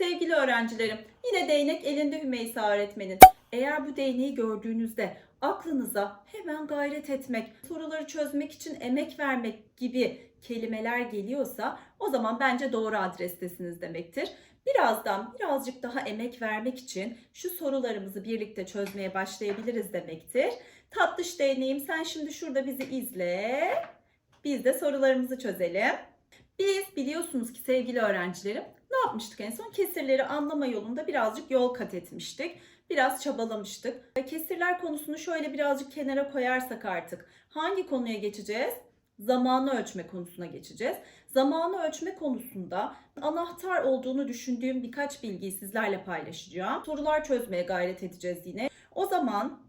Sevgili öğrencilerim, yine değnek elinde Hümeysa öğretmenin. Eğer bu değneği gördüğünüzde aklınıza hemen gayret etmek, soruları çözmek için emek vermek gibi kelimeler geliyorsa o zaman bence doğru adrestesiniz demektir. Birazdan birazcık daha emek vermek için şu sorularımızı birlikte çözmeye başlayabiliriz demektir. Tatlış değneğim sen şimdi şurada bizi izle. Biz de sorularımızı çözelim. Biz biliyorsunuz ki sevgili öğrencilerim ne yapmıştık en son? Kesirleri anlama yolunda birazcık yol kat etmiştik. Biraz çabalamıştık. Kesirler konusunu şöyle birazcık kenara koyarsak artık hangi konuya geçeceğiz? Zamanı ölçme konusuna geçeceğiz. Zamanı ölçme konusunda anahtar olduğunu düşündüğüm birkaç bilgiyi sizlerle paylaşacağım. Sorular çözmeye gayret edeceğiz yine. O zaman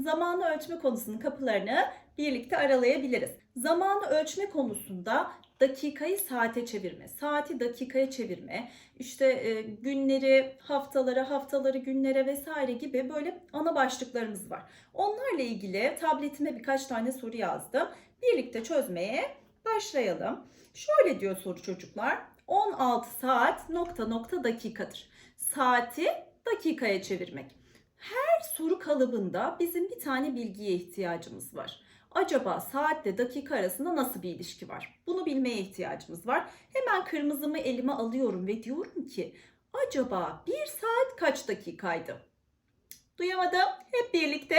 zamanı ölçme konusunun kapılarını birlikte aralayabiliriz. Zamanı ölçme konusunda dakikayı saate çevirme, saati dakikaya çevirme, işte e, günleri haftalara, haftaları günlere vesaire gibi böyle ana başlıklarımız var. Onlarla ilgili tabletime birkaç tane soru yazdım. Birlikte çözmeye başlayalım. Şöyle diyor soru çocuklar. 16 saat nokta nokta dakikadır. Saati dakikaya çevirmek. Her soru kalıbında bizim bir tane bilgiye ihtiyacımız var. Acaba saatle dakika arasında nasıl bir ilişki var? Bunu bilmeye ihtiyacımız var. Hemen kırmızımı elime alıyorum ve diyorum ki acaba bir saat kaç dakikaydı? Duyamadım. Hep birlikte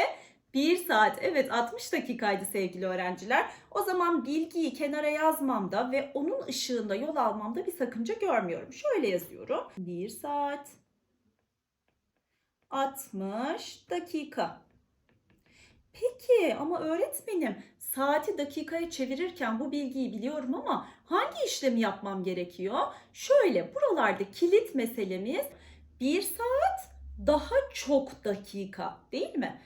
1 saat evet 60 dakikaydı sevgili öğrenciler. O zaman bilgiyi kenara yazmamda ve onun ışığında yol almamda bir sakınca görmüyorum. Şöyle yazıyorum. 1 saat 60 dakika. Peki ama öğretmenim saati dakikaya çevirirken bu bilgiyi biliyorum ama hangi işlemi yapmam gerekiyor? Şöyle buralarda kilit meselemiz 1 saat daha çok dakika değil mi?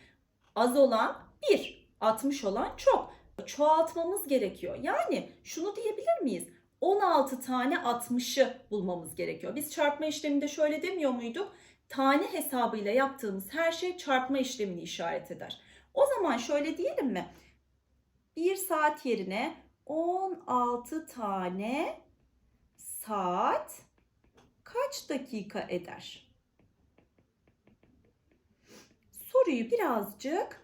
Az olan 1, 60 olan çok. Çoğaltmamız gerekiyor. Yani şunu diyebilir miyiz? 16 tane 60'ı bulmamız gerekiyor. Biz çarpma işleminde şöyle demiyor muyduk? Tane hesabıyla yaptığımız her şey çarpma işlemini işaret eder. O zaman şöyle diyelim mi? 1 saat yerine 16 tane saat kaç dakika eder? Soruyu birazcık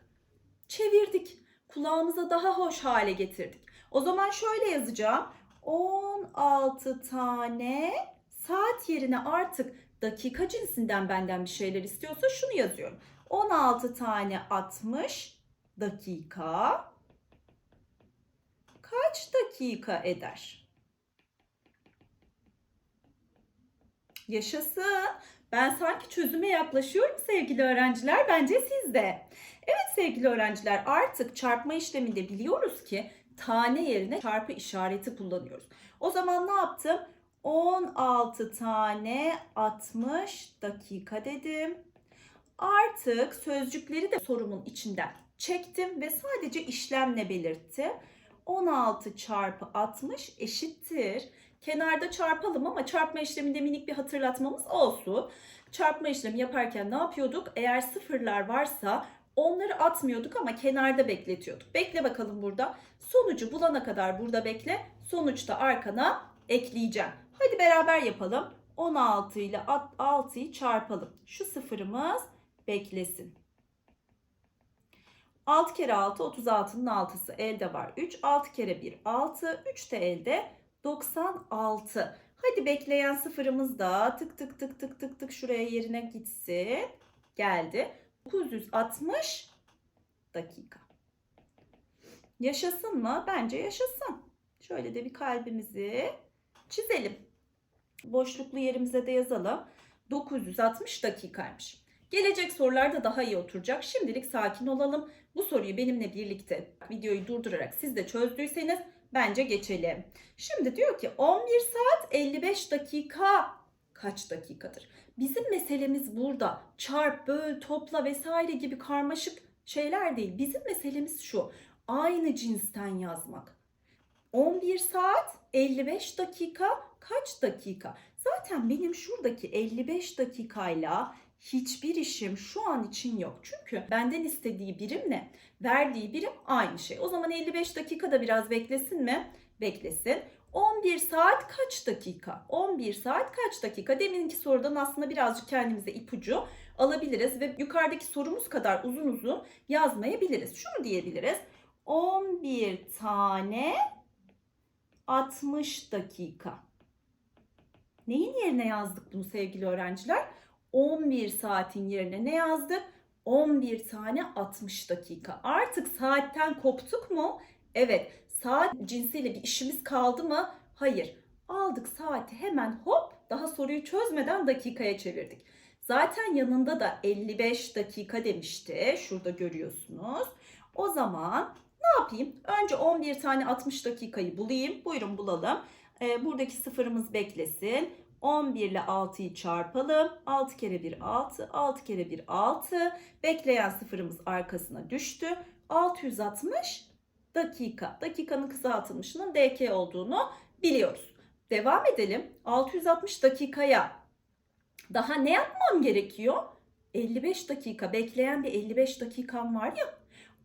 çevirdik. Kulağımıza daha hoş hale getirdik. O zaman şöyle yazacağım. 16 tane saat yerine artık dakika cinsinden benden bir şeyler istiyorsa şunu yazıyorum. 16 tane 60 dakika kaç dakika eder? Yaşasın. Ben sanki çözüme yaklaşıyorum sevgili öğrenciler. Bence siz de. Evet sevgili öğrenciler artık çarpma işleminde biliyoruz ki tane yerine çarpı işareti kullanıyoruz. O zaman ne yaptım? 16 tane 60 dakika dedim. Artık sözcükleri de sorumun içinden çektim ve sadece işlemle belirttim. 16 çarpı 60 eşittir. Kenarda çarpalım ama çarpma işleminde minik bir hatırlatmamız olsun. Çarpma işlemi yaparken ne yapıyorduk? Eğer sıfırlar varsa onları atmıyorduk ama kenarda bekletiyorduk. Bekle bakalım burada. Sonucu bulana kadar burada bekle. Sonuçta arkana ekleyeceğim. Hadi beraber yapalım. 16 ile 6'yı çarpalım. Şu sıfırımız beklesin. 6 kere 6 36'nın 6'sı elde var. 3 6 kere 1 6 3 de elde 96. Hadi bekleyen sıfırımız da tık tık tık tık tık tık şuraya yerine gitsin. Geldi. 960 dakika. Yaşasın mı? Bence yaşasın. Şöyle de bir kalbimizi çizelim. Boşluklu yerimize de yazalım. 960 dakikaymış. Gelecek sorularda daha iyi oturacak. Şimdilik sakin olalım. Bu soruyu benimle birlikte videoyu durdurarak siz de çözdüyseniz bence geçelim. Şimdi diyor ki 11 saat 55 dakika kaç dakikadır? Bizim meselemiz burada çarp, böl, topla vesaire gibi karmaşık şeyler değil. Bizim meselemiz şu. Aynı cinsten yazmak. 11 saat 55 dakika kaç dakika? Zaten benim şuradaki 55 dakikayla hiçbir işim şu an için yok. Çünkü benden istediği birimle verdiği birim aynı şey. O zaman 55 dakikada biraz beklesin mi? Beklesin. 11 saat kaç dakika? 11 saat kaç dakika? Deminki sorudan aslında birazcık kendimize ipucu alabiliriz ve yukarıdaki sorumuz kadar uzun uzun yazmayabiliriz. Şunu diyebiliriz. 11 tane 60 dakika. Neyin yerine yazdık bunu sevgili öğrenciler? 11 saatin yerine ne yazdık? 11 tane 60 dakika. Artık saatten koptuk mu? Evet. Saat cinsiyle bir işimiz kaldı mı? Hayır. Aldık saati hemen hop daha soruyu çözmeden dakikaya çevirdik. Zaten yanında da 55 dakika demişti. Şurada görüyorsunuz. O zaman ne yapayım? Önce 11 tane 60 dakikayı bulayım. Buyurun bulalım. Ee, buradaki sıfırımız beklesin. 11 ile 6'yı çarpalım. 6 kere 1 6, 6 kere 1 6. Bekleyen sıfırımız arkasına düştü. 660 dakika. Dakikanın kısaltılmışının DK olduğunu biliyoruz. Devam edelim. 660 dakikaya daha ne yapmam gerekiyor? 55 dakika bekleyen bir 55 dakikam var ya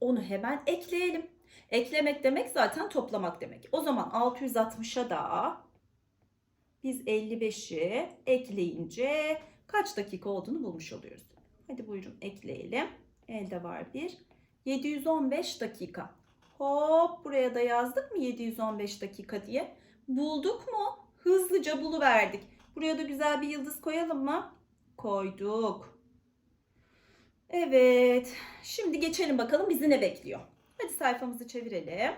onu hemen ekleyelim. Eklemek demek zaten toplamak demek. O zaman 660'a da biz 55'i ekleyince kaç dakika olduğunu bulmuş oluyoruz. Hadi buyurun ekleyelim. Elde var bir. 715 dakika. Hop buraya da yazdık mı 715 dakika diye. Bulduk mu? Hızlıca buluverdik. Buraya da güzel bir yıldız koyalım mı? Koyduk. Evet. Şimdi geçelim bakalım bizi ne bekliyor. Hadi sayfamızı çevirelim.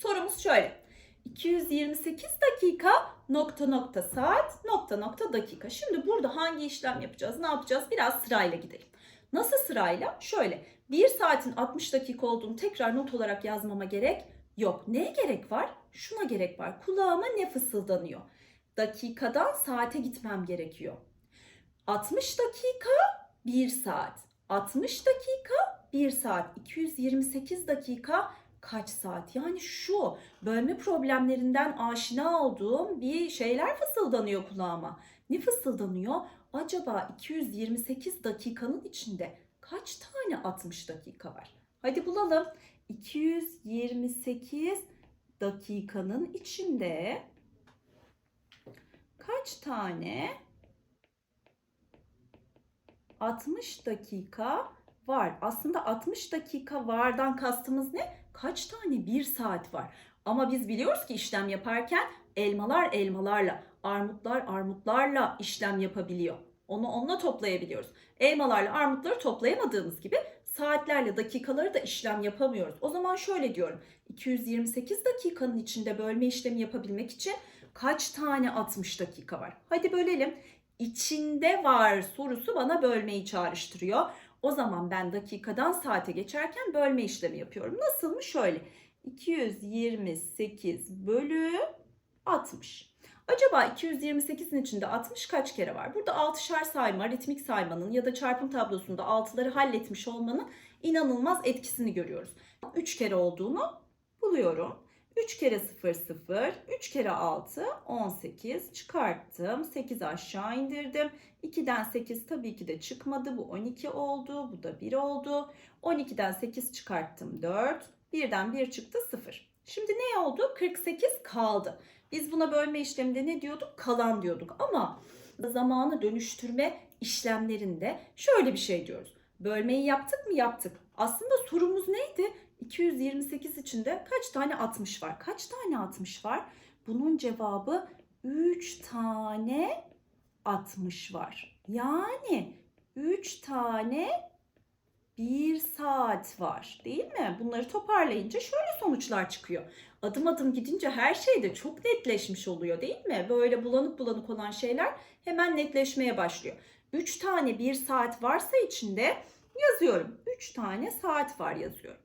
Sorumuz şöyle. 228 dakika nokta nokta saat nokta nokta dakika. Şimdi burada hangi işlem yapacağız? Ne yapacağız? Biraz sırayla gidelim. Nasıl sırayla? Şöyle 1 saatin 60 dakika olduğunu tekrar not olarak yazmama gerek yok. Neye gerek var? Şuna gerek var. Kulağıma ne fısıldanıyor? Dakikadan saate gitmem gerekiyor. 60 dakika 1 saat. 60 dakika 1 saat. 228 dakika kaç saat? Yani şu bölme problemlerinden aşina olduğum bir şeyler fısıldanıyor kulağıma. Ne fısıldanıyor? Acaba 228 dakikanın içinde kaç tane 60 dakika var? Hadi bulalım. 228 dakikanın içinde kaç tane 60 dakika var. Aslında 60 dakika vardan kastımız ne? Kaç tane 1 saat var? Ama biz biliyoruz ki işlem yaparken elmalar elmalarla, armutlar armutlarla işlem yapabiliyor. Onu onunla toplayabiliyoruz. Elmalarla armutları toplayamadığımız gibi saatlerle dakikaları da işlem yapamıyoruz. O zaman şöyle diyorum. 228 dakikanın içinde bölme işlemi yapabilmek için kaç tane 60 dakika var? Hadi bölelim. İçinde var sorusu bana bölmeyi çağrıştırıyor. O zaman ben dakikadan saate geçerken bölme işlemi yapıyorum. Nasıl mı? Şöyle. 228 bölü 60. Acaba 228'in içinde 60 kaç kere var? Burada 6'şar sayma, ritmik saymanın ya da çarpım tablosunda 6'ları halletmiş olmanın inanılmaz etkisini görüyoruz. 3 kere olduğunu buluyorum. 3 kere 0 0, 3 kere 6 18 çıkarttım. 8 aşağı indirdim. 2'den 8 tabii ki de çıkmadı. Bu 12 oldu. Bu da 1 oldu. 12'den 8 çıkarttım 4. 1'den 1 çıktı 0. Şimdi ne oldu? 48 kaldı. Biz buna bölme işleminde ne diyorduk? Kalan diyorduk. Ama zamanı dönüştürme işlemlerinde şöyle bir şey diyoruz. Bölmeyi yaptık mı? Yaptık. Aslında sorumuz neydi? 228 içinde kaç tane 60 var? Kaç tane 60 var? Bunun cevabı 3 tane 60 var. Yani 3 tane 1 saat var değil mi? Bunları toparlayınca şöyle sonuçlar çıkıyor. Adım adım gidince her şey de çok netleşmiş oluyor değil mi? Böyle bulanık bulanık olan şeyler hemen netleşmeye başlıyor. 3 tane 1 saat varsa içinde yazıyorum. 3 tane saat var yazıyorum.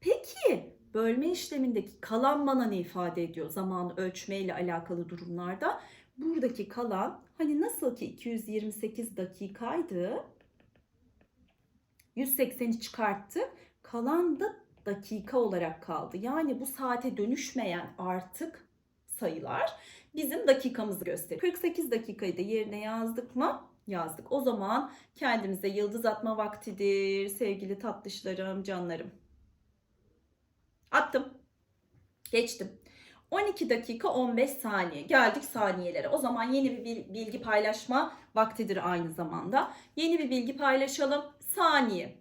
Peki bölme işlemindeki kalan bana ne ifade ediyor zamanı ölçme ile alakalı durumlarda? Buradaki kalan hani nasıl ki 228 dakikaydı 180'i çıkarttı. Kalan da dakika olarak kaldı. Yani bu saate dönüşmeyen artık sayılar bizim dakikamızı gösteriyor. 48 dakikayı da yerine yazdık mı? yazdık. O zaman kendimize yıldız atma vaktidir sevgili tatlışlarım, canlarım. Attım. Geçtim. 12 dakika 15 saniye. Geldik saniyelere. O zaman yeni bir bil- bilgi paylaşma vaktidir aynı zamanda. Yeni bir bilgi paylaşalım. Saniye.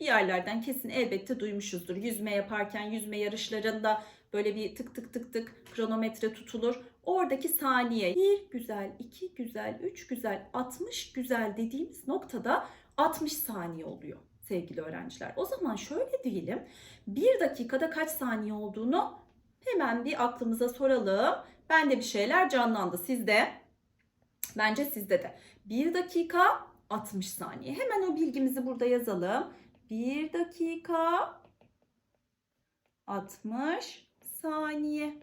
Bir yerlerden kesin elbette duymuşuzdur. Yüzme yaparken yüzme yarışlarında böyle bir tık tık tık tık kronometre tutulur. Oradaki saniye bir güzel, iki güzel, üç güzel, 60 güzel dediğimiz noktada 60 saniye oluyor sevgili öğrenciler. O zaman şöyle diyelim. Bir dakikada kaç saniye olduğunu hemen bir aklımıza soralım. Bende bir şeyler canlandı. Sizde? Bence sizde de. Bir dakika 60 saniye. Hemen o bilgimizi burada yazalım. Bir dakika 60 saniye.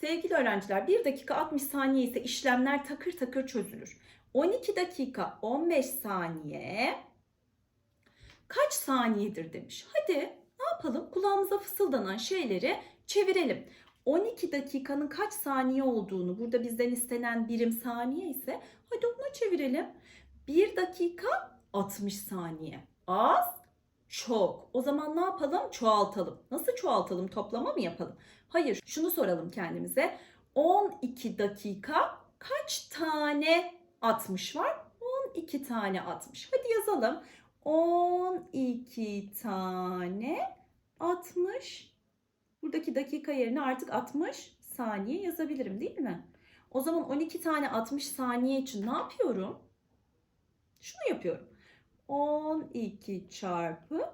Sevgili öğrenciler 1 dakika 60 saniye ise işlemler takır takır çözülür. 12 dakika 15 saniye kaç saniyedir demiş. Hadi ne yapalım? Kulağımıza fısıldanan şeyleri çevirelim. 12 dakikanın kaç saniye olduğunu burada bizden istenen birim saniye ise hadi ona çevirelim. 1 dakika 60 saniye. Az, çok. O zaman ne yapalım? Çoğaltalım. Nasıl çoğaltalım? Toplama mı yapalım? Hayır, şunu soralım kendimize. 12 dakika kaç tane 60 var? 12 tane 60. Hadi yazalım. 12 tane 60. Buradaki dakika yerine artık 60 saniye yazabilirim değil mi? O zaman 12 tane 60 saniye için ne yapıyorum? Şunu yapıyorum. 12 çarpı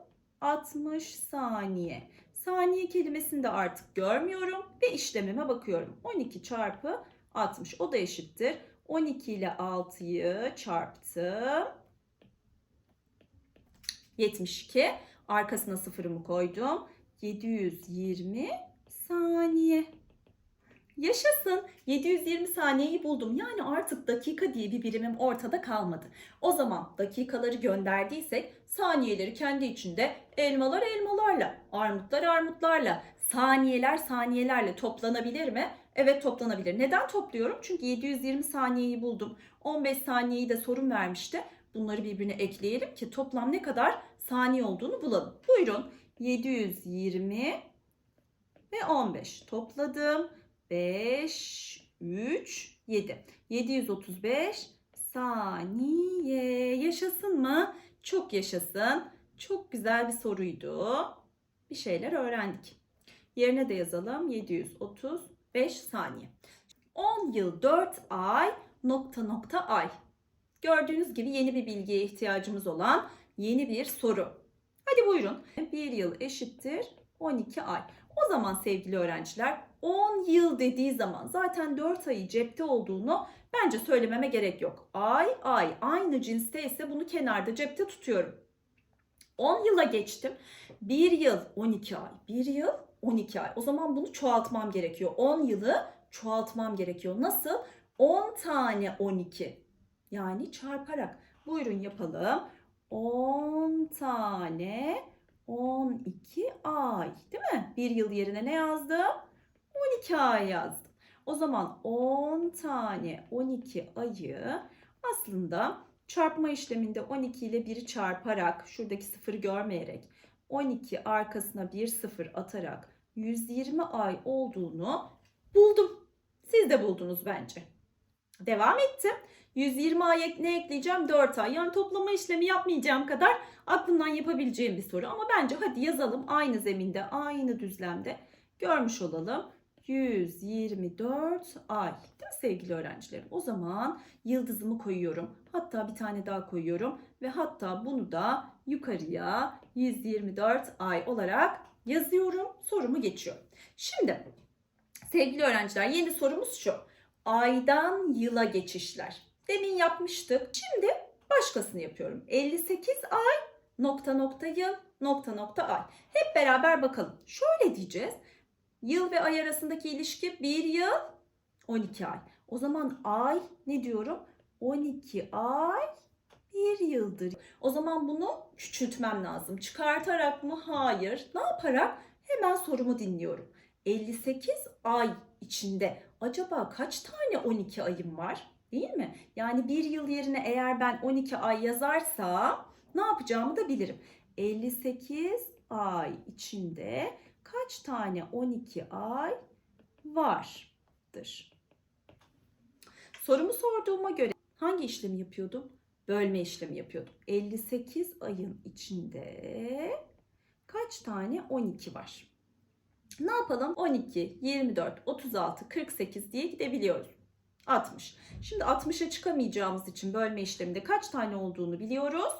60 saniye. Saniye kelimesini de artık görmüyorum ve işlemime bakıyorum. 12 çarpı 60 o da eşittir. 12 ile 6'yı çarptım. 72. Arkasına sıfırımı koydum. 720 saniye. Yaşasın. 720 saniyeyi buldum. Yani artık dakika diye bir birimim ortada kalmadı. O zaman dakikaları gönderdiysek saniyeleri kendi içinde elmalar elmalarla, armutlar armutlarla, saniyeler saniyelerle toplanabilir mi? Evet toplanabilir. Neden topluyorum? Çünkü 720 saniyeyi buldum. 15 saniyeyi de sorun vermişti. Bunları birbirine ekleyelim ki toplam ne kadar saniye olduğunu bulalım. Buyurun. 720 ve 15 topladım. 5, 3, 7. 735 saniye. Yaşasın mı? Çok yaşasın. Çok güzel bir soruydu. Bir şeyler öğrendik. Yerine de yazalım. 735 saniye. 10 yıl 4 ay nokta nokta ay. Gördüğünüz gibi yeni bir bilgiye ihtiyacımız olan yeni bir soru. Hadi buyurun. 1 yıl eşittir 12 ay. O zaman sevgili öğrenciler 10 yıl dediği zaman zaten 4 ayı cepte olduğunu bence söylememe gerek yok. Ay ay aynı cinste ise bunu kenarda cepte tutuyorum. 10 yıla geçtim. 1 yıl 12 ay. 1 yıl 12 ay. O zaman bunu çoğaltmam gerekiyor. 10 yılı çoğaltmam gerekiyor. Nasıl? 10 tane 12. Yani çarparak. Buyurun yapalım. 10 tane 12 ay. Değil mi? Bir yıl yerine ne yazdım? 12 ay yazdım. O zaman 10 tane 12 ayı aslında çarpma işleminde 12 ile 1'i çarparak şuradaki sıfırı görmeyerek 12 arkasına bir sıfır atarak 120 ay olduğunu buldum. Siz de buldunuz bence. Devam ettim. 120 ay ne ekleyeceğim? 4 ay. Yani toplama işlemi yapmayacağım kadar aklımdan yapabileceğim bir soru. Ama bence hadi yazalım aynı zeminde, aynı düzlemde görmüş olalım. 124 ay. Değil mi sevgili öğrencilerim? O zaman yıldızımı koyuyorum. Hatta bir tane daha koyuyorum. Ve hatta bunu da yukarıya 124 ay olarak yazıyorum. Sorumu geçiyorum. Şimdi sevgili öğrenciler yeni sorumuz şu. Aydan yıla geçişler. Demin yapmıştık. Şimdi başkasını yapıyorum. 58 ay nokta nokta yıl nokta nokta ay. Hep beraber bakalım. Şöyle diyeceğiz. Yıl ve ay arasındaki ilişki 1 yıl 12 ay. O zaman ay ne diyorum? 12 ay 1 yıldır. O zaman bunu küçültmem lazım. Çıkartarak mı? Hayır. Ne yaparak? Hemen sorumu dinliyorum. 58 ay içinde acaba kaç tane 12 ayım var? Değil mi? Yani bir yıl yerine eğer ben 12 ay yazarsam ne yapacağımı da bilirim. 58 ay içinde kaç tane 12 ay vardır? Sorumu sorduğuma göre hangi işlemi yapıyordum? Bölme işlemi yapıyordum. 58 ayın içinde kaç tane 12 var? Ne yapalım? 12, 24, 36, 48 diye gidebiliyoruz. 60. Şimdi 60'a çıkamayacağımız için bölme işleminde kaç tane olduğunu biliyoruz?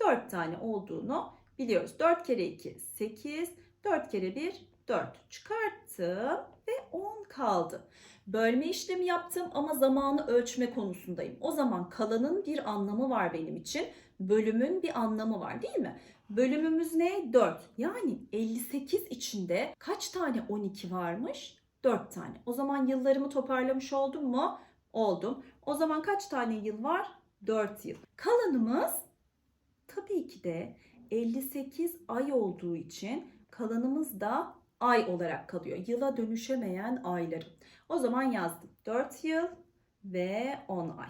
4 tane olduğunu biliyoruz. 4 kere 2 8, 4 kere 1 4. Çıkarttım ve 10 kaldı. Bölme işlemi yaptım ama zamanı ölçme konusundayım. O zaman kalanın bir anlamı var benim için. Bölümün bir anlamı var değil mi? Bölümümüz ne? 4. Yani 58 içinde kaç tane 12 varmış? 4 tane. O zaman yıllarımı toparlamış oldum mu? Oldum. O zaman kaç tane yıl var? 4 yıl. Kalanımız tabii ki de 58 ay olduğu için kalanımız da ay olarak kalıyor. Yıla dönüşemeyen aylarım. O zaman yazdım. 4 yıl ve 10 ay.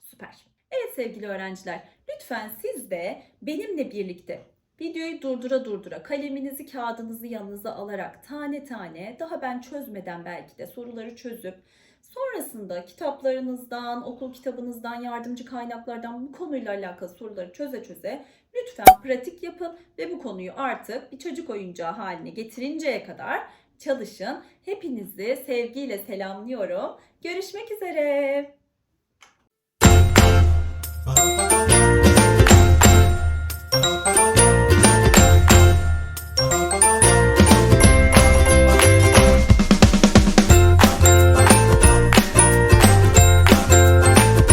Süper. Evet sevgili öğrenciler, lütfen siz de benimle birlikte videoyu durdura durdura kaleminizi, kağıdınızı yanınıza alarak tane tane daha ben çözmeden belki de soruları çözüp sonrasında kitaplarınızdan, okul kitabınızdan, yardımcı kaynaklardan bu konuyla alakalı soruları çöze çöze lütfen pratik yapın ve bu konuyu artık bir çocuk oyuncağı haline getirinceye kadar çalışın. Hepinizi sevgiyle selamlıyorum. Görüşmek üzere. Ba